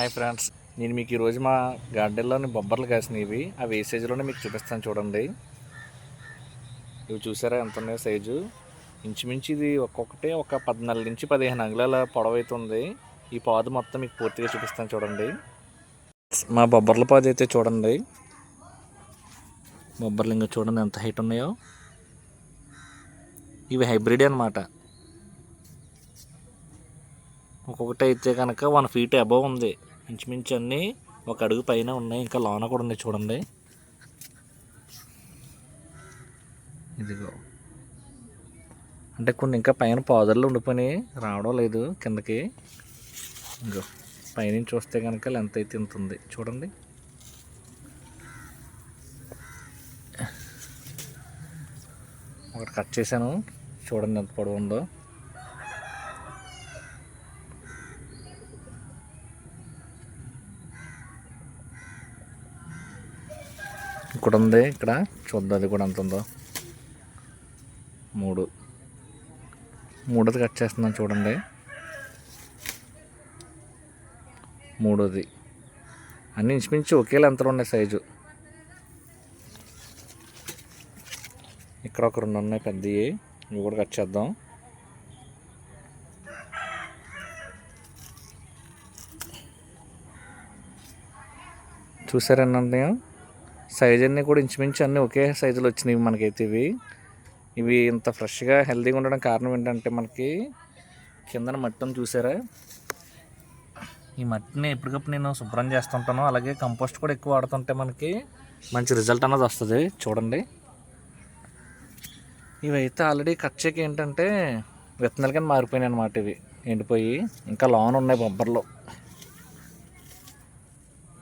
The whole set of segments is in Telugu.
హాయ్ ఫ్రెండ్స్ నేను మీకు ఈరోజు మా గార్డెన్లోని బొబ్బర్లు కాసినవి. ఆ వేసేజ్లోనే మీకు చూపిస్తాను చూడండి. ఇవి చూసారా ఎంత ఉన్నాయో సైజు? ఇంచుమించు ఇది ఒక్కొక్కటి ఒక పద్నాలుగు నుంచి పదిహేను అంగుళాల పొడవు ఉంది ఈ పాదు మొత్తం మీకు పూర్తిగా చూపిస్తాను చూడండి. మా బొబ్బర్ల పాదు అయితే చూడండి. బొబ్బర్లు ఇంకా చూడండి ఎంత హైట్ ఉన్నాయో. ఇవి హైబ్రిడ్ అన్నమాట. ఒక్కొక్కటి అయితే కనుక వన్ ఫీట్ అబవ్ ఉంది. ఇంచుమించు అన్నీ ఒక అడుగు పైన ఉన్నాయి. ఇంకా లోన కూడా ఉన్నాయి చూడండి. ఇదిగో. అంటే కొన్ని ఇంకా పైన పాదర్లు ఉండిపోయి రావడం లేదు కిందకి. ఇంకో పైనుంచి చూస్తే కనుక లెంత్ అయితే ఇంత ఉంది. చూడండి. ఒకటి కట్ చేశాను. చూడండి ఎంత పొడవు ఉందో. ఇక్కడ ఉంది ఇక్కడ? చూద్దాం అది కూడా ఎంత ఉందో మూడు. మూడోది కట్ చేస్తున్నాను చూడండి. మూడోది. అన్ని ఇంచుమించు ఒకేలా ఎంతలో ఉన్నాయి సైజు ఇక్కడ ఒక రెండు ఉన్నాయి పెద్దవి. ఇవి కూడా కట్ చేద్దాం. చూసారండి నేను సైజ్ అన్నీ కూడా ఇంచుమించు అన్నీ ఒకే సైజులో వచ్చినాయి మనకైతే ఇవి. ఇవి ఇంత ఫ్రెష్గా హెల్తీగా ఉండడం కారణం ఏంటంటే మనకి కిందన మట్టిని చూసారా? ఈ మట్టిని ఎప్పటికప్పుడు నేను శుభ్రం చేస్తుంటాను. అలాగే కంపోస్ట్ కూడా ఎక్కువ వాడుతుంటే మనకి మంచి రిజల్ట్ అన్నది వస్తుంది. చూడండి. ఇవైతే ఆల్రెడీ కట్ చేయక ఏంటంటే విత్తనాలు కింద మారిపోయినాయి అనమాట ఇవి. ఎండిపోయి ఇంకా లోన్ ఉన్నాయి బొబ్బర్లో.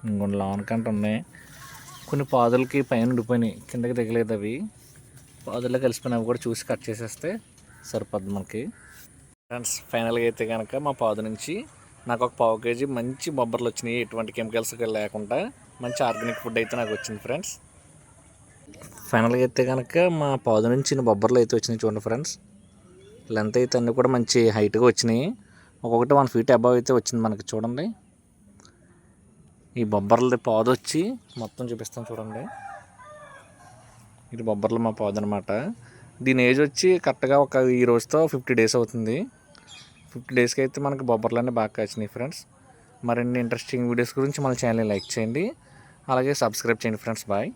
ఇంకొన్ని లోన్ కంటే ఉన్నాయి. కొన్ని పాదులకి పైన ఉండిపోయినాయి. కిందకి దిగలేదు అవి. పాదుల్లో కలిసిపోయినవి కూడా చూసి కట్ చేసేస్తే సరిపోద్ది మనకి. ఫ్రెండ్స్ ఫైనల్గా అయితే కనుక మా పాదు నుంచి నాకు ఒక పావు కేజీ మంచి బొబ్బర్లు వచ్చినాయి. ఎటువంటి కెమికల్స్ లేకుండా మంచి ఆర్గానిక్ ఫుడ్ అయితే నాకు వచ్చింది ఫ్రెండ్స్ ఫైనల్గా అయితే కనుక మా పాదు నుంచి బొబ్బర్లు అయితే వచ్చినాయి చూడండి ఫ్రెండ్స్ లెంత్ అయితే అన్నీ కూడా మంచి హైట్గా వచ్చినాయి. ఒక్కొక్కటి వన్ ఫీట్ అబవ్ అయితే వచ్చింది మనకి చూడండి. ఈ బొబ్బర్లది పాదు వచ్చి మొత్తం చూపిస్తాను చూడండి. ఇది బొబ్బర్లు మా పాదు అనమాట దీని ఏజ్ వచ్చి కరెక్ట్గా ఒక ఈ రోజుతో ఫిఫ్టీ డేస్ అవుతుంది. ఫిఫ్టీ డేస్కి అయితే మనకి బొబ్బర్లన్నీ బాగా కాచినాయి ఫ్రెండ్స్. మరిన్ని ఇంట్రెస్టింగ్ వీడియోస్ గురించి మన ఛానల్ని లైక్ చేయండి. అలాగే సబ్స్క్రైబ్ చేయండి ఫ్రెండ్స్. బాయ్.